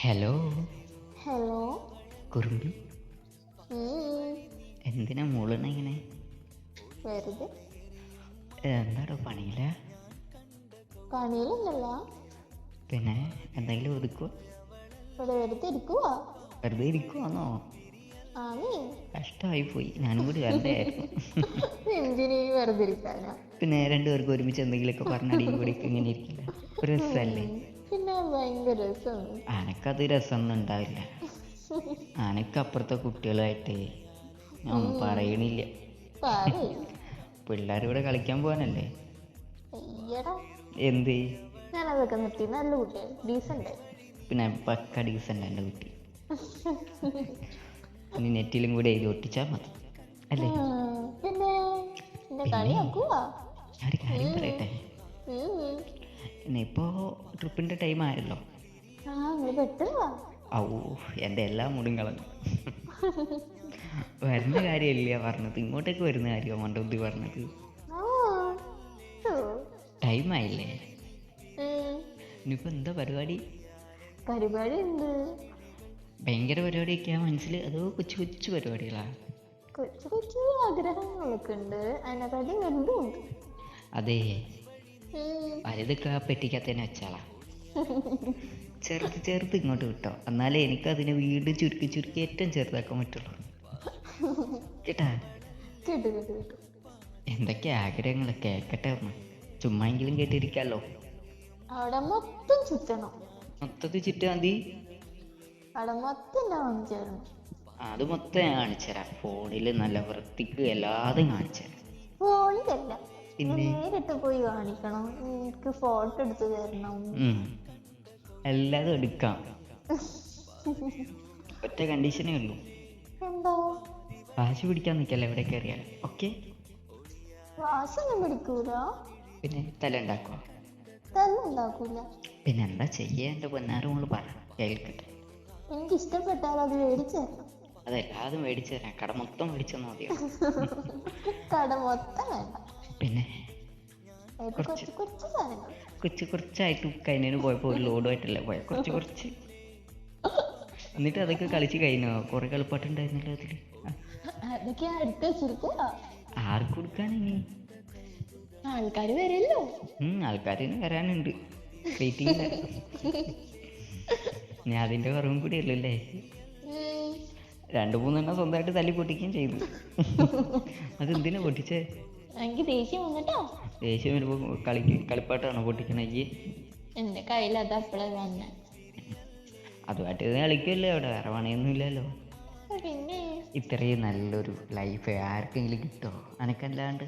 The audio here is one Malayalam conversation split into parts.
ഹലോ. ഹലോ. കുറുമ്പി. എന്തിനാ മുളണ ഇങ്ങനെ? വെറുതെ. എന്താടോ പണിയില്ല പണിയിലൊന്നല്ല പിന്നെ എന്തെങ്കിലും ഒതുക്കുവോ? ഇവിടെ വെറുതെ ഇരിക്കുവാ. വെറുതെ ഇരിക്കുവാന്നോ? കഷ്ടമായി പോയി. ഞാനും കൂടി വെറുതെ ആയിരുന്നു പിന്നെ രണ്ടുപേർക്ക് ഒരുമിച്ച് എന്തെങ്കിലുമൊക്കെ പറഞ്ഞാൽ കൂടി ഇങ്ങനെ ഇരിക്കില്ല? ഒരു രസമല്ലേ? പിന്നെ ഭയങ്കര രസമാണ് അനക്കത് രസമൊന്നും ഉണ്ടാവില്ല. അനക്ക് അപ്പുറത്തെ കുട്ടികളായിട്ട് ഞാൻ ഒന്നും പറയണില്ല. പറയ്. പിള്ളേർ ഇവിടെ കളിക്കാൻ പോകാനല്ലേ? എന്ത്? ഞാനതൊക്കെ നിർത്തി. നല്ല കുട്ടിയാണ് ഡീസന്റ് പിന്നെ പക്ക ഡീസന്റ് എന്റെ കുട്ടി. ഇനി നെറ്റിലും കൂടെ എഴുതി ഒട്ടിച്ചാൽ മതി. അല്ലേ? പിന്നെ? കളിയാക്കുവാ. ഞാനൊരു കാര്യം പറയട്ടെ? ഉം. ട്രിപ്പിന്റെ ട്രിപ്പിന്റെ ടൈം ആയല്ലോ ഔ എന്റെ എല്ലാ മുടും കളഞ്ഞു. വരുന്ന കാര്യമല്ല പറഞ്ഞത്. ഇങ്ങോട്ടേക്ക് വരുന്ന കാര്യമാണ് മണ്ടബുദ്ധി പറഞ്ഞത്. ടൈം ആയില്ലേ. ഇനിയിപ്പോൾ എന്താ പരിപാടി? പരിപാടി ഉണ്ട് ഭയങ്കര പരിപാടിയൊക്കെയാ മനസ്സിൽ അതോ കൊച്ചു കൊച്ചു പരിപാടികളാ? കൊച്ചു കൊച്ചു ആഗ്രഹങ്ങളൊക്കെ ഉണ്ട്. അതിനെക്കാട്ടി വലുതുണ്ട് അതെ. പെട്ടിക്കകത്ത് തന്നെ വെച്ചാളാ. ചെറുത് ചെറുത് ഇങ്ങോട്ട് വിട്ടോ. എന്നാലേ എനിക്ക് അതിനെ വീട് ചുരുക്കി ചുരുക്കി ഏറ്റവും ചെറുതാക്കാൻ പറ്റുള്ളൂ. കേട്ടാ? എന്തൊക്കെ ആഗ്രഹങ്ങൾ കേൾക്കട്ടെ അമ്മ ചുമ്മാങ്കിലും കേട്ടിരിക്കാലോ. അവിടെ മൊത്തം ചുറ്റണം. മൊത്തത്തിൽ ചുറ്റാ മതി അവിടെ മൊത്തം ഞാൻ അത് മൊത്തം കാണിച്ചു തരാം. ഫോണിൽ നല്ല വൃത്തിക്ക് എല്ലാതും കാണിച്ചു തരാം. ഫോണിലല്ല? നേരിട്ട് പോയി കാണിക്കണം. എനിക്ക് ഫോട്ടോ എടുത്ത് തരണം. എല്ലാതും എടുക്കാം. ഒറ്റ കണ്ടീഷനേ ഉള്ളൂ. എന്തോ? വാശി പിടിക്കാൻ നിൽക്കല്ല എവിടെ കയറിയാൽ ഓക്കെ വാശൊന്നും പിടിക്കൂല. പിന്നെ തല ഉണ്ടാക്കുക തല ഉണ്ടാക്കൂല പിന്നെ എന്താ ചെയ്യാ? എന്റെ പൊന്നാരോൾ പറ. കേൾക്കട്ടെ. എനിക്ക് ഇഷ്ടപ്പെട്ടാൽ അത് മേടിച്ചു തരണം. അതെല്ലാതും മേടിച്ചു തരാം. കട മൊത്തം മേടിച്ചെന്ന് മതിയോ? കട മൊത്തം വേണ്ട. പിന്നെ കുറച്ച് കൊച്ചു കുറച്ചായിട്ട് കഴിഞ്ഞതിന് പോയപ്പോൾ ഒരു ലോഡുമായിട്ടല്ലേ പോയ. കുറച്ച് കുറച്ച്. എന്നിട്ട് അതൊക്കെ കളിച്ച് കഴിഞ്ഞോ? കുറെ കളിപ്പാട്ടുണ്ടായിരുന്നല്ലോ അതിൽ. ആർക്ക് കൊടുക്കാൻ ഇനി ആൾക്കാർ വരല്ലോ. ആൾക്കാരിന് വരാനുണ്ട്. വെയിറ്റിംഗ് ഞാൻ അതിന്റെ കുറവും കൂടി അല്ലേ രണ്ടു രണ്ട് മൂന്നെണ്ണം സ്വന്തമായിട്ട് തല്ലി പൊട്ടിക്കുകയും ചെയ്തു. അതെന്തിനാ പൊട്ടിച്ചേ? എനിക്ക് ദേഷ്യം വന്നിട്ടോ ദേഷ്യം വരുമ്പോ കളിക്ക് കളിപ്പാട്ടാണോ പൊട്ടിക്കണമെങ്കിൽ എന്റെ കയ്യിൽ അത് അപ്പളേ വന്നെ. അതുമായിട്ട് ഇത് കളിക്കുമല്ലേ അവിടെ വേറെ പണിയൊന്നും ഇല്ലല്ലോ. പിന്നെ? ഇത്രയും നല്ലൊരു ലൈഫ് ആർക്കെങ്കിലും കിട്ടോ? അനക്കല്ലാണ്ട്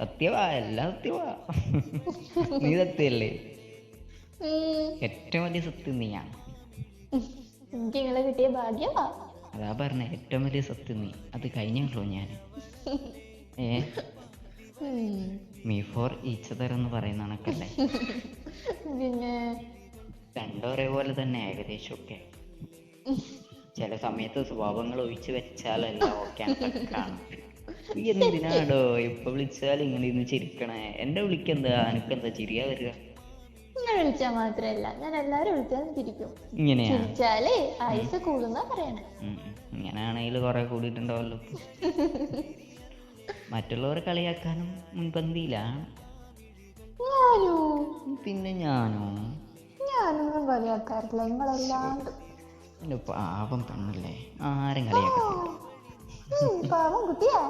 സത്യവാ. എല്ലാം സത്യവാ. നീ സത്യല്ലേ. ഏറ്റവും വലിയ സത്യം നീയാണ്. എനിക്ക് നിങ്ങളെ കിട്ടിയ ഭാഗ്യവാ. അതാ പറഞ്ഞ ഏറ്റവും വലിയ സത്യം നീ. അത് കഴിഞ്ഞുള്ളൂ ഞാൻ. ഏ. മീ ഫോർ ഈച്ചതർ എന്ന് പറയുന്ന കണക്കല്ലേ? പിന്നെ? രണ്ടും ഒരേപോലെ തന്നെ ഏകദേശം ഒക്കെ. ചില സമയത്ത് സ്വഭാവങ്ങൾ ഒഴിച്ചു വെച്ചാലല്ല ഓക്കെ കാണും എന്തിനാടോ ഇപ്പൊ വിളിച്ചാൽ ഇങ്ങനെ ഇന്ന് ചിരിക്കണേ? എന്റെ വിളിക്കെന്താ? എനിക്കെന്താ ചിരിയാ വരിക? നിങ്ങൾ വിളിച്ചാൽ മാത്രല്ല ഞാൻ എല്ലാരും വിളിച്ചാലും ചിരിക്കും. ഇങ്ങനെയാ? ചിരിച്ചാലേ ആയുസ് കൂടുന്ന പറയണേ. ഇങ്ങനെയാണെങ്കിൽ കുറെ കൂടിയിട്ടുണ്ടാവല്ലോ ഇപ്പൊ. മറ്റുള്ളവരെ കളിയാക്കാനും മുൻപന്തിയിലാണ് ഞാനോ? പിന്നെ ഞാനോ? ഞാനൊന്നും കളിയാക്കാറില്ല. നിങ്ങളല്ലാണ്ട്. എന്റെ പാവം പെണ്ണല്ലേ. ആരും കളിയാക്കത്തില്ല. പാവം കുട്ടിയാ?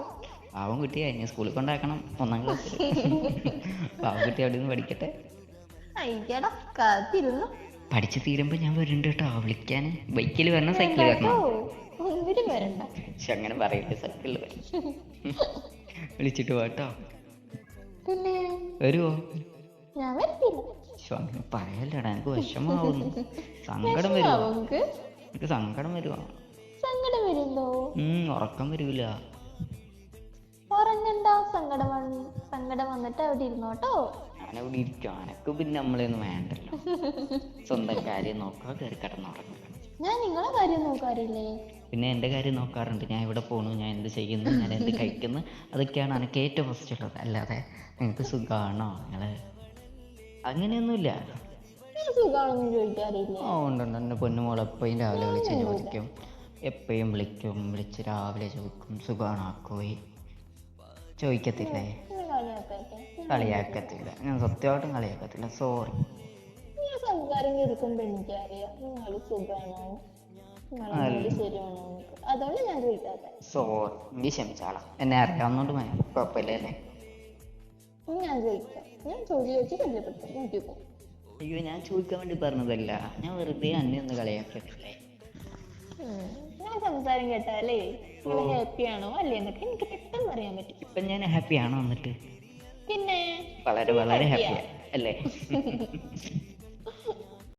പാവം കുട്ടിയാ. ഞാൻ സ്കൂളിൽ കൊണ്ടാക്കണം. ഒന്നാം ക്ലാസ് പാവം കുട്ടി അവിടെ നിന്ന് പഠിക്കട്ടെ. പഠിച്ച് തീരുമ്പോ ഞാൻ വരുന്നുണ്ട് കേട്ടോ. വിളിക്കാൻ ബൈക്കിൽ വരണം സൈക്കിളിൽ വരണം? പക്ഷെ അങ്ങനെ പറയില്ല സൈക്കിളിൽ വിളിച്ചിട്ട് പോട്ടോ പിന്നെ? പക്ഷെ അങ്ങനെ പറയല്ലടാ എനിക്ക് വിഷമാവുന്നു. സങ്കടം വരുവോ? എനിക്ക് സങ്കടം വരുവോ? സങ്കടം വരുന്നോ? ഉറക്കം വരൂല. ഉറങ്ങണ്ട സങ്കടം സങ്കടം വന്നിട്ട് അവിടെ ഇരുന്നോട്ടോ ഞാനവിടെ ഇരിക്കും അനക്ക് പിന്നെ നമ്മളെയൊന്നും വേണ്ടല്ലോ. സ്വന്തം കാര്യം നോക്കുക കയറി കിടന്നുറങ്ങുക ഞാൻ നിങ്ങളെ കാര്യം നോക്കാറില്ലേ? പിന്നെ എന്റെ കാര്യം നോക്കാറുണ്ട്. ഞാൻ ഇവിടെ പോണു. ഞാൻ എന്ത് ചെയ്യുന്നു? ഞാൻ എന്ത് കഴിക്കുന്നു? അതൊക്കെയാണ് എനിക്ക് ഏറ്റവും ഫസ്റ്റ് ഉള്ളത്. അല്ലാതെ നിങ്ങൾക്ക് സുഖമാണോ നിങ്ങൾ അങ്ങനെയൊന്നുമില്ല. ഓ ഉണ്ട് ഉണ്ട്. എന്റെ പൊന്നുമോൾ എപ്പോഴും രാവിലെ വിളിച്ച് ചോദിക്കും. എപ്പോഴും വിളിക്കും. വിളിച്ച് രാവിലെ ചോദിക്കും. സുഖമാണാക്കോയി ചോദിക്കത്തില്ലേ? എന്നെ കളിയാക്കട്ടെ കളിയാക്കത്തില്ല. ഞാൻ സത്യമായിട്ടും കളിയാക്കത്തില്ല. സോറി സംസാരം കേൾക്കുമ്പോ എനിക്കറിയാം സുഖമാണോ? അതുകൊണ്ട് ഞാൻ ചോദിക്കാത്ത സോറി നീ ക്ഷമിച്ചാളാം. എന്നെ അറിയാവുന്നോണ്ട് കുഴപ്പമില്ല അല്ലേ? ഞാൻ ചോദിക്കാം. ഞാൻ ചോദ്യം ചോദിച്ച് പരിചയപ്പെട്ടു നോക്കിക്കോ അയ്യോ ഞാൻ ചോദിക്കാൻ വേണ്ടി പറഞ്ഞതല്ല. ഞാൻ വെറുതെ അന്നെ ഒന്ന് കളിയാക്കിയിട്ടില്ലേ. ഞാൻ സംസാരം കേട്ടാലേ നിങ്ങൾ ഹാപ്പി ആണോ? അല്ലേ എന്നൊക്കെ എനിക്ക് പെട്ടെന്ന് അറിയാൻ പറ്റും. ഇപ്പൊ ഞാൻ ഹാപ്പിയാണോ എന്നിട്ട്? പിന്നെ വളരെ വളരെ ഹാപ്പിയാണ് അല്ലേ?